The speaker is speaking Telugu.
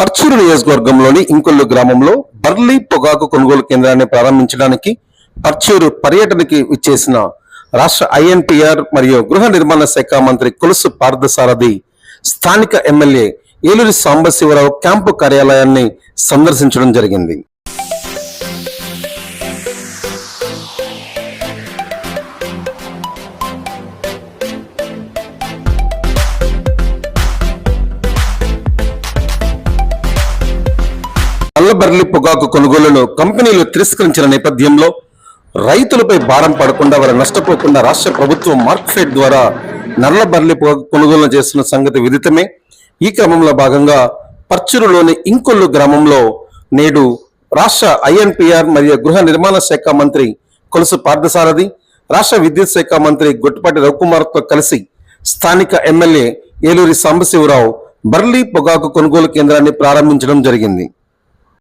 పర్చూరు నియోజకవర్గంలోని ఇంకొల్లు గ్రామంలో బర్లీ పొగాకు కొనుగోలు కేంద్రాన్ని ప్రారంభించడానికి పర్చూరు పర్యటనకి ఇచ్చేసిన రాష్ట్ర ఐఎన్పిఆర్ మరియు గృహ నిర్మాణ శాఖ మంత్రి కొలుసు పార్థసారథి స్థానిక ఎమ్మెల్యే ఏలూరి సాంబశివరావు క్యాంపు కార్యాలయాన్ని సందర్శించడం జరిగింది. నల్లబర్లి పొగాకు కొనుగోలును కంపెనీలు తిరస్కరించిన నేపథ్యంలో రైతులపై భారం పడకుండా వారు నష్టపోకుండా రాష్ట్ర ప్రభుత్వం మార్కెట్ ద్వారా నల్లబర్లి పొగాకు కొనుగోలు చేస్తున్న సంగతి విదితమే. ఈ క్రమంలో భాగంగా పర్చూరులోని ఇంకొల్లు గ్రామంలో నేడు రాష్ట్ర ఐఎన్పిఆర్ మరియు గృహ నిర్మాణ శాఖ మంత్రి కొలుసు పార్థసారథి రాష్ట్ర విద్యుత్ శాఖ మంత్రి గొట్టిపాటి రవికుమార్తో కలిసి స్థానిక ఎమ్మెల్యే ఏలూరి సాంబశివరావు బర్లీ పొగాకు కొనుగోలు కేంద్రాన్ని ప్రారంభించడం జరిగింది.